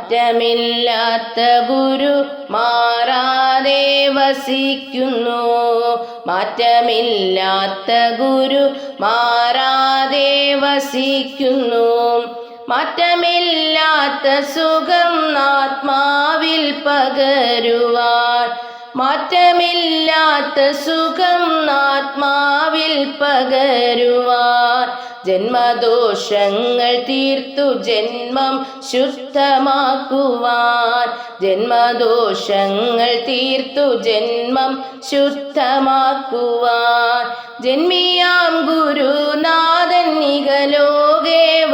മാറ്റമില്ലാത്ത ഗുരു മാറാതെ വസിക്കുന്നു. മാറ്റമില്ലാത്ത ഗുരു മാറാതെ വസിക്കുന്നു. മാറ്റമില്ലാത്ത സുഖം ആത്മാവിൽ പകരുവാൻ. മാറ്റമില്ലാത്ത സുഖം ആത്മാവിൽ പകരുവാൻ. ജന്മദോഷങ്ങൾ തീർത്തു ജന്മം ശുദ്ധമാക്കുവാൻ. ജന്മദോഷങ്ങൾ തീർത്തു ജന്മം ശുദ്ധമാക്കുവാൻ. ജന്മിയാം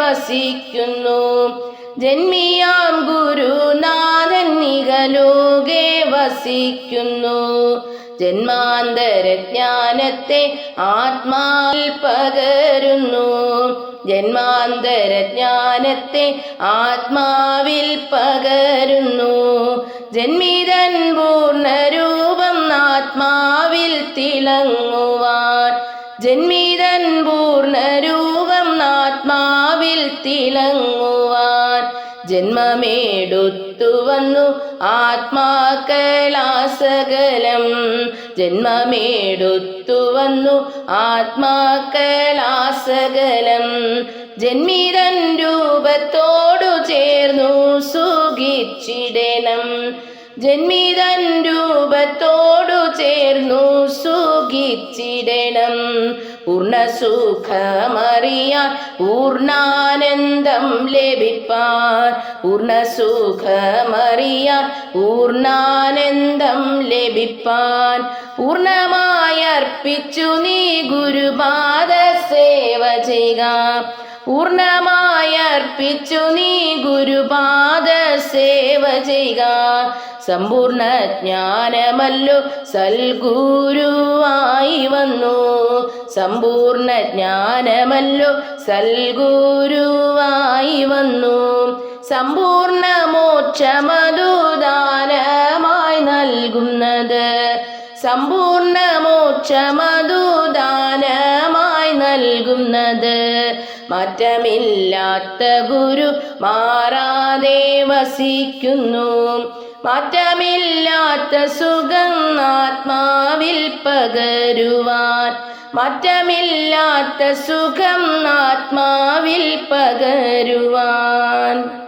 വസിക്കുന്നു ജന്മിയാം ഗുരുനാഥൻ നികലോകെ വസിക്കുന്നു. ജന്മാന്തരജ്ഞാനത്തെ ആത്മാവിൽ പകരുന്നു. ജന്മാന്തരജ്ഞാനത്തെ ആത്മാവിൽ പകരുന്നു. ജന്മിതൻ പൂർണരൂപം ആത്മാവിൽ തിളങ്ങുവാൻ. ജന്മിതൻ പൂർണരൂപം തിളങ്ങുവാൻ ജന്മമേടുത്തു വന്നു. ആത്മാക്കലാസകലം ജന്മമേടുത്തു വന്നു. ആത്മാക്കലാസകലം ജന്മിതൻ രൂപത്തോടു ചേർന്നു സുഖിച്ചിടണം. ജന്മിതൻ രൂപത്തോടു ചേർന്നു സുഖിച്ചിടണം. പൂർണസുഖമറിയാൻ പൂർണാനന്ദം ലഭിപ്പാൻ. പൂർണസുഖമറിയാൻ പൂർണാനന്ദം ലഭിപ്പാൻ. പൂർണമായി അർപ്പിച്ചു നീ ഗുരുപാദ സേവ ചെയ്യുക. പൂർണമായി അർപ്പിച്ചു നീ ഗുരുപാദ സേവ ചെയ്യുക. സമ്പൂർണ ജ്ഞാനമല്ലോ സൽഗുരുവായി വന്നു. സമ്പൂർണ ജ്ഞാനമല്ലോ സൽഗുരുവായി വന്നു. സമ്പൂർണ മോക്ഷമതുദാനമായി നൽകുന്നത്. സമ്പൂർണ മോക്ഷമതുദാനമായി നൽകുന്നത്. മാറ്റമില്ലാത്ത ഗുരു മാറാതെ വസിക്കുന്നു. മാറ്റമില്ലാത്ത സുഖം ആത്മാവിൽ പകരുവാൻ. മാറ്റമില്ലാത്ത സുഖം ആത്മാവിൽ പകരുവാൻ.